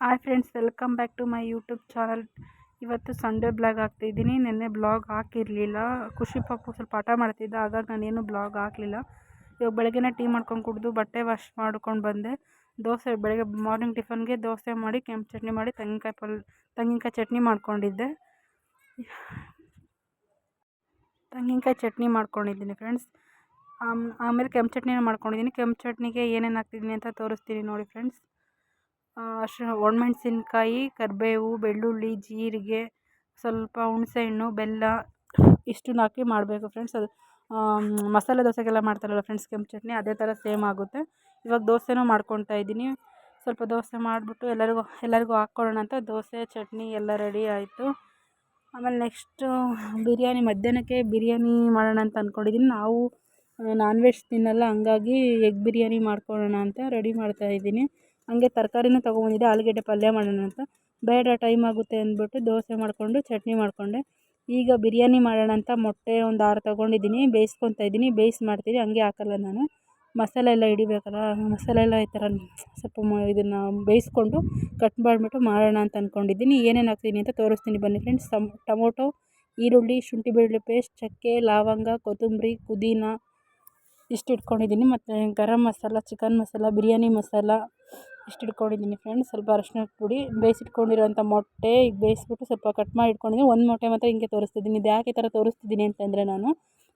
Hi friends welcome back to my YouTube channel ಇವತ್ತು Sunday blog ಹಾಕ್ತಿದ್ದೀನಿ ನಿನ್ನೆ blog ಹಾಕಿರಲಿಲ್ಲ. ಖುಷಿ ಪಾಪು ಸ್ವಲ್ಪ ಹಠ ಮಾಡ್ತಿದ್ದೆ. ಹಾಗಾಗಿ ನಾನೇನು ಬ್ಲಾಗ್ ಹಾಕಲಿಲ್ಲ. ಇವಾಗ ಬೆಳಗ್ಗೆನೇ ಟೀ ಮಾಡ್ಕೊಂಡು ಕುಡಿದು ಬಟ್ಟೆ ವಾಶ್ ಮಾಡ್ಕೊಂಡು ಬಂದೆ. ದೋಸೆ ಬೆಳಗ್ಗೆ ಮಾರ್ನಿಂಗ್ ಟಿಫನ್ಗೆ ದೋಸೆ ಮಾಡಿ, ಕೆಂಪು ಚಟ್ನಿ ಮಾಡಿ, ತೆಂಗಿನಕಾಯಿ ಪಲ್ ತೆಂಗಿನಕಾಯಿ ಚಟ್ನಿ ಮಾಡ್ಕೊಂಡಿದ್ದೆ. ತೆಂಗಿನಕಾಯಿ ಚಟ್ನಿ ಮಾಡ್ಕೊಂಡಿದ್ದೀನಿ ಫ್ರೆಂಡ್ಸ್ ಆಮೇಲೆ ಕೆಂಪು ಚಟ್ನಿನ ಮಾಡ್ಕೊಂಡಿದ್ದೀನಿ. ಕೆಂಪು ಚಟ್ನಿಗೆ ಏನೇನು ಹಾಕ್ತಿದ್ದೀನಿ ಅಂತ ತೋರಿಸ್ತೀನಿ ನೋಡಿ ಫ್ರೆಂಡ್ಸ್ ಒಣಮೆಣ್ಸಿನ್ಕಾಯಿ, ಕರಿಬೇವು, ಬೆಳ್ಳುಳ್ಳಿ, ಜೀರಿಗೆ, ಸ್ವಲ್ಪ ಹುಣಸೆಹಣ್ಣು ಬೆಲ್ಲ ಇಷ್ಟನ್ನು ಹಾಕಿ ಮಾಡಬೇಕು ಫ್ರೆಂಡ್ಸ್ ಅದು. ಮಸಾಲೆ ದೋಸೆಗೆಲ್ಲ ಮಾಡ್ತಾರಲ್ಲ ಫ್ರೆಂಡ್ಸ್ ಕೆಂಪು ಚಟ್ನಿ ಅದೇ ಥರ ಸೇಮ್ ಆಗುತ್ತೆ. ಇವಾಗ ದೋಸೆನೂ ಮಾಡ್ಕೊತಾ ಇದ್ದೀನಿ. ಸ್ವಲ್ಪ ದೋಸೆ ಮಾಡಿಬಿಟ್ಟು ಎಲ್ಲರಿಗೂ ಎಲ್ಲರಿಗೂ ಹಾಕ್ಕೊಡೋಣ ಅಂತ ದೋಸೆ, ಚಟ್ನಿ ಎಲ್ಲ ರೆಡಿ ಆಯಿತು. ಆಮೇಲೆ ನೆಕ್ಸ್ಟು ಬಿರಿಯಾನಿ, ಮಧ್ಯಾಹ್ನಕ್ಕೆ ಬಿರಿಯಾನಿ ಮಾಡೋಣ ಅಂತ ಅಂದ್ಕೊಂಡಿದ್ದೀನಿ. ನಾವು, ನಾನ್ ವೆಜ್ ತಿನ್ನಲ್ಲ, ಹಂಗಾಗಿ ಎಗ್ ಬಿರಿಯಾನಿ ಮಾಡ್ಕೊಳ್ಳೋಣ ಅಂತ ರೆಡಿ ಮಾಡ್ತಾಯಿದ್ದೀನಿ ಹಂಗೆ ತರಕಾರಿನೂ ತೊಗೊಬಂದಿದ್ದೆ, ಆಲೂಗಡ್ಡೆ ಪಲ್ಯ ಮಾಡೋಣ ಅಂತ. ಬೇಡ, ಟೈಮ್ ಆಗುತ್ತೆ ಅಂದ್ಬಿಟ್ಟು ದೋಸೆ ಮಾಡಿಕೊಂಡು ಚಟ್ನಿ ಮಾಡಿಕೊಂಡೆ. ಈಗ ಬಿರಿಯಾನಿ ಮಾಡೋಣ ಅಂತ ಮೊಟ್ಟೆ ಒಂದು ಆರು ತೊಗೊಂಡಿದ್ದೀನಿ, ಬೇಯಿಸ್ಕೊತಾ ಇದ್ದೀನಿ, ಬೇಯಿಸಿ ಮಾಡ್ತೀನಿ, ಹಂಗೆ ಹಾಕಲ್ಲ ನಾನು. ಮಸಾಲೆ ಎಲ್ಲ ಹಿಡಿಬೇಕಲ್ಲ, ಮಸಾಲೆ ಎಲ್ಲ ಈ ಥರ ಸ್ವಲ್ಪ ಮ ಇದನ್ನು ಬೇಯಿಸ್ಕೊಂಡು ಕಟ್ ಮಾಡಿಬಿಟ್ಟು ಮಾಡೋಣ ಅಂತ ಅಂದ್ಕೊಂಡಿದ್ದೀನಿ ಏನೇನು ಹಾಕ್ತೀನಿ ಅಂತ ತೋರಿಸ್ತೀನಿ ಬನ್ನಿ ಫ್ರೆಂಡ್ಸ್. ಟಮ್ ಟೊಮೊಟೊ, ಈರುಳ್ಳಿ, ಶುಂಠಿ ಬೆಳ್ಳುಳ್ಳಿ ಪೇಸ್ಟ್, ಚಕ್ಕೆ, ಲವಂಗ, ಕೊತ್ತಂಬರಿ, ಪುದೀನ ಇಷ್ಟು ಇಟ್ಕೊಂಡಿದ್ದೀನಿ. ಮತ್ತು ಗರಂ ಮಸಾಲ, ಚಿಕನ್ ಮಸಾಲ, ಬಿರಿಯಾನಿ ಮಸಾಲ ಇಷ್ಟು ಇಟ್ಕೊಂಡಿದ್ದೀನಿ ಫ್ರೆಂಡ್ಸ್ ಸ್ವಲ್ಪ ಅರಶಿನ ಪುಡಿ ಬೇಯಿಸಿಟ್ಕೊಂಡಿರೋಂಥ ಮೊಟ್ಟೆ ಈಗ ಬೇಯಿಸ್ಬಿಟ್ಟು ಸ್ವಲ್ಪ ಕಟ್ ಮಾಡಿ ಇಟ್ಕೊಂಡಿದ್ದೀನಿ ಒಂದು ಮೊಟ್ಟೆ ಮಾತ್ರ ಹಿಂಗೆ ತೋರಿಸ್ತಿದ್ದೀನಿ. ಇದು ಯಾಕೆ ಥರ ತೋರಿಸ್ತಿದ್ದೀನಿ ಅಂತಂದರೆ ನಾನು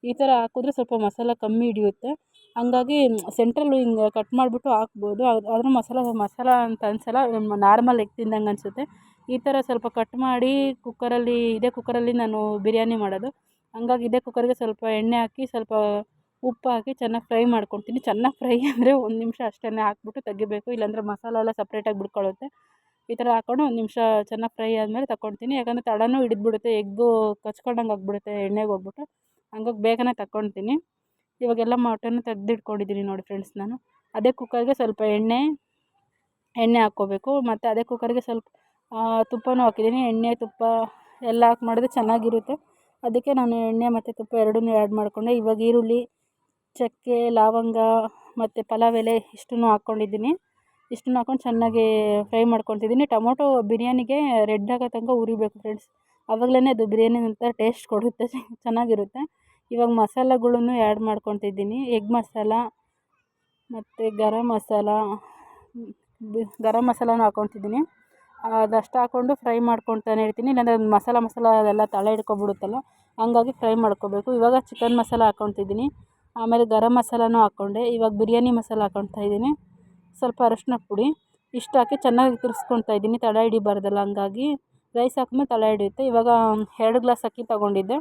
ಈ ಥರ ಹಾಕಿದ್ರೆ ಸ್ವಲ್ಪ ಮಸಾಲ ಕಮ್ಮಿ ಹಿಡಿಯುತ್ತೆ. ಹಾಗಾಗಿ ಸೆಂಟ್ರಲ್ಲು ಹಿಂಗೆ ಕಟ್ ಮಾಡಿಬಿಟ್ಟು ಹಾಕ್ಬೋದು. ಆದರೆ ಮಸಾಲ ಮಸಾಲ ಅಂತ ಅನ್ಸಲ್ಲ ನಾರ್ಮಲ್ ಎಗ್ ತಿಂದಂಗೆ ಅನಿಸುತ್ತೆ. ಈ ಥರ ಸ್ವಲ್ಪ ಕಟ್ ಮಾಡಿ ಕುಕ್ಕರಲ್ಲಿ ಇದೇ ಕುಕ್ಕರಲ್ಲಿ ನಾನು ಬಿರಿಯಾನಿ ಮಾಡೋದು. ಹಂಗಾಗಿ ಇದೇ ಕುಕ್ಕರ್ಗೆ ಸ್ವಲ್ಪ ಎಣ್ಣೆ ಹಾಕಿ ಸ್ವಲ್ಪ ಉಪ್ಪು ಹಾಕಿ ಚೆನ್ನಾಗಿ ಫ್ರೈ ಮಾಡ್ಕೊಳ್ತೀನಿ ಚೆನ್ನಾಗಿ ಫ್ರೈ ಅಂದರೆ ಒಂದು ನಿಮಿಷ ಅಷ್ಟೇ ಹಾಕ್ಬಿಟ್ಟು ತೆಗಿಬೇಕು. ಇಲ್ಲಾಂದರೆ ಮಸಾಲೆ ಎಲ್ಲ ಸಪ್ರೇಟಾಗಿ ಬಿಟ್ಕೊಳ್ಳುತ್ತೆ. ಈ ಥರ ಹಾಕ್ಕೊಂಡು ಒಂದು ನಿಮಿಷ ಚೆನ್ನಾಗಿ ಫ್ರೈ ಆದಮೇಲೆ ತಗೊಳ್ತೀನಿ ಯಾಕಂದರೆ ತಡನೂ ಹಿಡಿದ್ಬಿಡುತ್ತೆ, ಎಗ್ಗು ಕಚ್ಕೊಂಡಂಗೆ ಆಗಿಬಿಡುತ್ತೆ, ಎಣ್ಣೆಗೆ ಹೋಗ್ಬಿಟ್ಟು. ಹಂಗಾಗಿ ಬೇಗನೆ ತಗೊಳ್ತೀನಿ ಇವಾಗೆಲ್ಲ ಮಟನ್ನು ತೆಗೆದಿಟ್ಕೊಂಡಿದ್ದೀನಿ ನೋಡಿ ಫ್ರೆಂಡ್ಸ್ ನಾನು. ಅದೇ ಕುಕ್ಕರ್ಗೆ ಸ್ವಲ್ಪ ಎಣ್ಣೆ ಎಣ್ಣೆ ಹಾಕ್ಕೋಬೇಕು. ಮತ್ತು ಅದೇ ಕುಕ್ಕರ್ಗೆ ಸ್ವಲ್ಪ ತುಪ್ಪನೂ ಹಾಕಿದ್ದೀನಿ ಎಣ್ಣೆ, ತುಪ್ಪ ಎಲ್ಲ ಹಾಕಿ ಮಾಡಿದ್ರೆ ಚೆನ್ನಾಗಿರುತ್ತೆ. ಅದಕ್ಕೆ ನಾನು ಎಣ್ಣೆ ಮತ್ತು ತುಪ್ಪ ಎರಡನ್ನೂ ಆ್ಯಡ್ ಮಾಡಿಕೊಂಡೆ. ಇವಾಗ ಈರುಳ್ಳಿ ಚಕ್ಕೆ, ಲವಂಗ ಮತ್ತು ಪಲಾವ್ ಎಲೆ ಇಷ್ಟನ್ನು ಹಾಕ್ಕೊಂಡಿದ್ದೀನಿ. ಇಷ್ಟನ್ನು ಹಾಕ್ಕೊಂಡು ಚೆನ್ನಾಗಿ ಫ್ರೈ ಮಾಡ್ಕೊತಿದ್ದೀನಿ ಟೊಮೊಟೊ ಬಿರಿಯಾನಿಗೆ ರೆಡ್ ಆಗೋ ತನಕ ಉರಿಬೇಕು ಫ್ರೆಂಡ್ಸ್ ಆವಾಗಲೇ ಅದು ಬಿರಿಯಾನಿ ಒಂಥರ ಟೇಸ್ಟ್ ಕೊಡುತ್ತೆ. ಚೆನ್ನಾಗಿರುತ್ತೆ. ಇವಾಗ ಮಸಾಲಗಳನ್ನು ಆ್ಯಡ್ ಮಾಡ್ಕೊತಿದ್ದೀನಿ ಎಗ್ ಮಸಾಲ ಮತ್ತು ಗರಂ ಮಸಾಲ, ಗರಂ ಮಸಾಲನೂ ಹಾಕ್ಕೊತಿದ್ದೀನಿ ಅದಷ್ಟು ಹಾಕ್ಕೊಂಡು ಫ್ರೈ ಮಾಡ್ಕೊತಾನೆ ಇರ್ತೀನಿ. ಇಲ್ಲಾಂದರೆ ಅದು ಮಸಾಲ ಮಸಾಲ ಅದೆಲ್ಲ ತಳ ಹಿಡ್ಕೊಬಿಡುತ್ತಲ್ಲ, ಹಂಗಾಗಿ ಫ್ರೈ ಮಾಡ್ಕೊಬೇಕು ಇವಾಗ ಚಿಕನ್ ಮಸಾಲ ಹಾಕ್ಕೊತಿದ್ದೀನಿ ಆಮೇಲೆ ಗರಂ ಮಸಾಲನೂ ಹಾಕ್ಕೊಂಡೆ. ಇವಾಗ ಬಿರಿಯಾನಿ ಮಸಾಲ ಹಾಕ್ಕೊಳ್ತಾ ಇದ್ದೀನಿ. ಸ್ವಲ್ಪ ಅರಶಿನ ಪುಡಿ. ಇಷ್ಟು ಹಾಕಿ ಚೆನ್ನಾಗಿ ತಿರ್ಸ್ಕೊಳ್ತಾ ಇದ್ದೀನಿ. ತಳ ಹಿಡಿಬಾರ್ದಲ್ಲ, ಹಂಗಾಗಿ. ರೈಸ್ ಹಾಕಿದ್ಮೇಲೆ ತಳ ಹಿಡಿಯುತ್ತೆ. ಇವಾಗ ಎರಡು ಗ್ಲಾಸ್ ಅಕ್ಕಿ ತೊಗೊಂಡಿದ್ದೆ.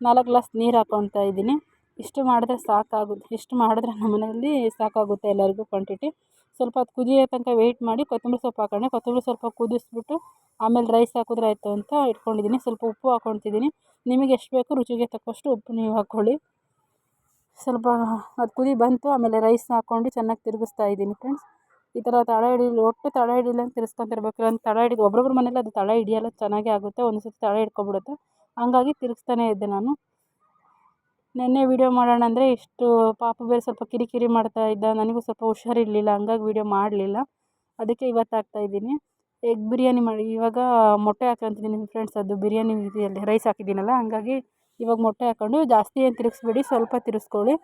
ನಾಲ್ಕು ಗ್ಲಾಸ್ ನೀರು ಹಾಕ್ಕೊಳ್ತಾ ಇದ್ದೀನಿ. ಇಷ್ಟು ಮಾಡಿದ್ರೆ ಸಾಕಾಗುತ್ತೆ. ಇಷ್ಟು ಮಾಡಿದ್ರೆ ನಮ್ಮ ಮನೆಯಲ್ಲಿ ಸಾಕಾಗುತ್ತೆ ಎಲ್ಲರಿಗೂ ಕ್ವಾಂಟಿಟಿ. ಸ್ವಲ್ಪ ಅದು ಕುದಿಯೋ ತನಕ ವೆಯ್ಟ್ ಮಾಡಿ ಕೊತ್ತಂಬರಿ ಸೊಪ್ಪು ಹಾಕೊಂಡೆ. ಕೊತ್ತಂಬರಿ ಸ್ವಲ್ಪ ಕುದಿಸ್ಬಿಟ್ಟು ಆಮೇಲೆ ರೈಸ್ ಹಾಕಿದ್ರೆ ಆಯಿತು ಅಂತ ಇಟ್ಕೊಂಡಿದ್ದೀನಿ. ಸ್ವಲ್ಪ ಉಪ್ಪು ಹಾಕ್ಕೊಳ್ತಿದ್ದೀನಿ ನಿಮಗೆ ಎಷ್ಟು ಬೇಕು ರುಚಿಗೆ ತಕ್ಕಷ್ಟು ಉಪ್ಪು ನೀವು ಹಾಕ್ಕೊಳ್ಳಿ. ಸ್ವಲ್ಪ ಅದು ಕುದಿ ಬಂತು, ಆಮೇಲೆ ರೈಸ್ ಹಾಕ್ಕೊಂಡು ಚೆನ್ನಾಗಿ ತಿರುಗಿಸ್ತಾ ಇದ್ದೀನಿ ಫ್ರೆಂಡ್ಸ್ ಈ ಥರ ತಳ ಹಿಡಿಲಿ, ಒಟ್ಟು ತಳ ಹಿಡಿಲಿ ಅಂತ ತಿರ್ಸ್ಕೊತಿರ್ಬೇಕು ಇಲ್ಲ ತಳ ಹಿಡಿದು ಒಬ್ಬೊಬ್ರ ಮನೇಲಿ ಅದು ತಳ ಹಿಡಿಯಲ್ಲ, ಚೆನ್ನಾಗೇ ಆಗುತ್ತೆ. ಒಂದು ಸರ್ತಿ ತಳ ಹಿಡ್ಕೊಬಿಡುತ್ತೆ. ಹಂಗಾಗಿ ತಿರುಗಿಸ್ತಾನೇ ಇದ್ದೆ ನಾನು. ನಿನ್ನೆ ವೀಡಿಯೋ ಮಾಡೋಣ ಅಂದರೆ ಇಷ್ಟು ಪಾಪ ಬೇರೆ ಸ್ವಲ್ಪ ಕಿರಿಕಿರಿ ಮಾಡ್ತಾ ಇದ್ದ. ನನಗೂ ಸ್ವಲ್ಪ ಹುಷಾರಿರಲಿಲ್ಲ, ಹಂಗಾಗಿ ವೀಡಿಯೋ ಮಾಡಲಿಲ್ಲ. ಅದಕ್ಕೆ ಇವತ್ತು ಹಾಕ್ತಾಯಿದ್ದೀನಿ ಎಗ್ ಬಿರಿಯಾನಿ ಮಾಡಿ, ಇವಾಗ ಮೊಟ್ಟೆ ಹಾಕ್ಕೊಂತಿದ್ದೀನಿ ಫ್ರೆಂಡ್ಸ್ ಅದು ಬಿರಿಯಾನಿ ಇದೆಯಲ್ಲಿ ರೈಸ್ ಹಾಕಿದ್ದೀನಲ್ಲ, ಹಂಗಾಗಿ ಇವಾಗ ಮೊಟ್ಟೆ ಹಾಕ್ಕೊಂಡು ಜಾಸ್ತಿ ಏನು ತಿರುಗಿಸ್ಬೇಡಿ, ಸ್ವಲ್ಪ ತಿರುಗಿಸ್ಕೊಳ್ಳಿ.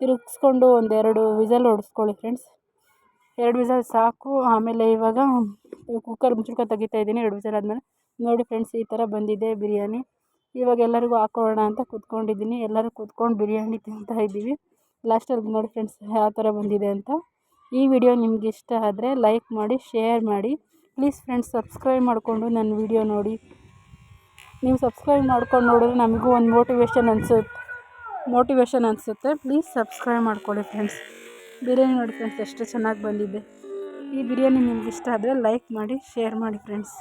ತಿರುಗಿಸ್ಕೊಂಡು ಒಂದೆರಡು ವಿಸಲ್ ಹೊಡೆಸ್ಕೊಳ್ಳಿ ಫ್ರೆಂಡ್ಸ್ ಎರಡು ವಿಸಲ್ ಸಾಕು. ಆಮೇಲೆ ಇವಾಗ ಕುಕ್ಕರ್ ಮುಚ್ಚಿಟ್ಕೊಂಡು ತೆಗಿತಾ ಇದ್ದೀನಿ, ಎರಡು ವಿಸಲ್ ಆದಮೇಲೆ. ನೋಡಿ ಫ್ರೆಂಡ್ಸ್ ಈ ಥರ ಬಂದಿದೆ ಬಿರಿಯಾನಿ. ಇವಾಗ ಎಲ್ಲರಿಗೂ ಹಾಕ್ಕೊಳ್ಳೋಣ ಅಂತ ಕೂತ್ಕೊಂಡಿದ್ದೀನಿ. ಎಲ್ಲರೂ ಕೂತ್ಕೊಂಡು ಬಿರಿಯಾನಿ ತಿಂತಾಯಿದ್ದೀವಿ ಲಾಸ್ಟಲ್ಲಿ ನೋಡಿ ಫ್ರೆಂಡ್ಸ್ ಯಾವ ಥರ ಬಂದಿದೆ ಅಂತ. ಈ ವಿಡಿಯೋ ನಿಮ್ಗೆ ಇಷ್ಟ ಆದರೆ ಲೈಕ್ ಮಾಡಿ ಶೇರ್ ಮಾಡಿ. ಪ್ಲೀಸ್ ಫ್ರೆಂಡ್ಸ್ ಸಬ್ಸ್ಕ್ರೈಬ್ ಮಾಡಿಕೊಂಡು ನನ್ನ ವಿಡಿಯೋ ನೋಡಿ. ನೀವು ಸಬ್ಸ್ಕ್ರೈಬ್ ಮಾಡ್ಕೊಂಡು ನೋಡಿದ್ರೆ ನಮಗೂ ಒಂದು ಮೋಟಿವೇಶನ್ ಅನ್ಸುತ್ತೆ. ಮೋಟಿವೇಶನ್ ಅನಿಸುತ್ತೆ. ಪ್ಲೀಸ್ ಸಬ್ಸ್ಕ್ರೈಬ್ ಮಾಡ್ಕೊಳ್ಳಿ ಫ್ರೆಂಡ್ಸ್ ಬಿರಿಯಾನಿ ನೋಡಿ ಫ್ರೆಂಡ್ಸ್ ಎಷ್ಟು ಚೆನ್ನಾಗಿ ಬಂದಿದೆ. ಈ ಬಿರಿಯಾನಿ ನಿಮ್ಗೆ ಇಷ್ಟ ಆದರೆ ಲೈಕ್ ಮಾಡಿ ಶೇರ್ ಮಾಡಿ ಫ್ರೆಂಡ್ಸ್